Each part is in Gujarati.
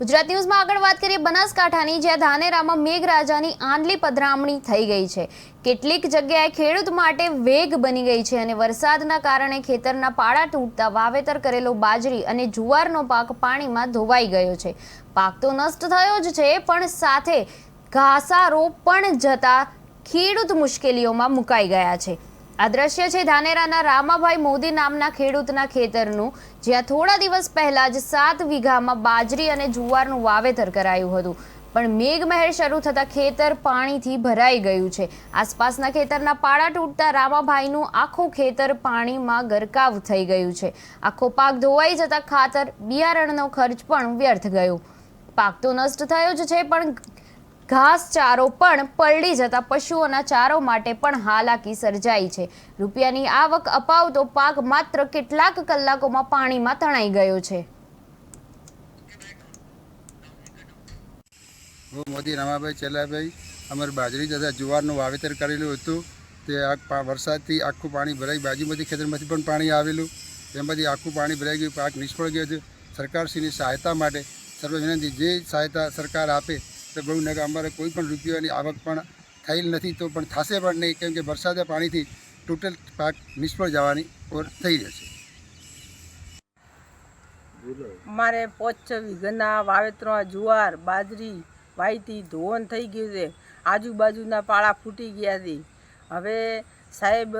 ગુજરાત ન્યૂઝમાં આગળ વાત કરીએ બનાસકાંઠાની, જ્યાં ધાનેરામાં મેઘરાજાની આંધલી પધરામણી થઈ ગઈ છે. કેટલીક જગ્યાએ ખેડૂત માટે વેગ બની ગઈ છે અને વરસાદના કારણે ખેતરના પાળા તૂટતા વાવેતર કરેલો બાજરી અને જુવારનો પાક પાણીમાં ધોવાઈ ગયો છે. પાક તો નષ્ટ થયો જ છે, પણ સાથે ઘાસારો પણ જતા ખેડૂત મુશ્કેલીઓમાં મુકાઈ ગયા છે. આ દ્રશ્ય છે ધાનેરાના રામાભાઈ મોદી નામના ખેડૂતના ખેતરનું, જ્યાં થોડા દિવસ પહેલા જ સાત વીઘામાં બાજરી અને જુવારનું વાવેતર કરાયું હતું. પણ મેઘમહેર શરૂ થતાં ખેતર પાણીથી ભરાઈ ગયું છે. આસપાસના ખેતરના પાળા તૂટતા રામાભાઈનું આખું ખેતર પાણીમાં ગરકાવ થઈ ગયું છે. આખો પાક ધોવાઈ જતાં ખાતર બિયારણનો ખર્ચ પણ વ્યર્થ ગયો. પાક તો નષ્ટ થયો જ છે, પણ ઘાસચારો પણ પલળી જતા પશુઓના ચારો માટે પણ હાલાકી સર્જાઈ છે. રૂપિયાની આવક અપાવતો પાક માત્ર કેટલાક કલાકોમાં પાણીમાં તણાઈ ગયો છે. હું મોદી રમાભાઈ ચેલાભાઈ, અમારે બાજરી તથા જુવારનું વાવેતર કરેલું હતું. તે વરસાદથી આખું પાણી ભરાઈ, બાજુમાંથી ખેતરમાંથી પણ પાણી આવેલું. તેમાંથી આખું પાણી ભરાઈ ગયું, પાક નિષ્ફળ ગયો છે. સરકારશ્રીની સહાયતા માટે સર્વ વિનંતી જે સહાયતા સરકાર આપે બહુ અમારે કોઈ પણ રૂપિયાની આવક પણ થયેલ નથી, તો પણ થશે પણ નહીં, કેમ કે વરસાદના પાણીથી ટોટલ પાક નિષ્ફળ જવાની ઓર થઈ જશે મારે પોચ વીઘના વાવેતરમાં જુવાર, બાજરી, વાયતી ધોવન થઈ ગયું છે. આજુબાજુના પાળા ફૂટી ગયા છે. હવે સાહેબ,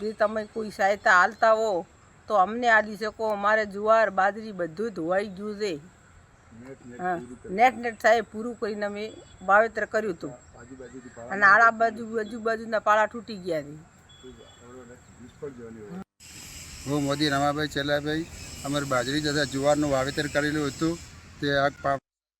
જે તમે કોઈ સહાયતા હાલતા હો, તો અમને આલી શકો. મારે જુવાર, બાજરી બધું ધોવાઈ ગયું છે. નેટ નેટ સાહેબ, પૂરું કરીને અમે વાવેતર કર્યું હતું. અને આડા બાજુ આજુબાજુના પાળા તૂટી ગયા છે. હું મોદી રમાભાઈ ચેલાભાઈ, અમારે બાજરી તથા જુવારનું વાવેતર કરેલું હતું. તે આ પા-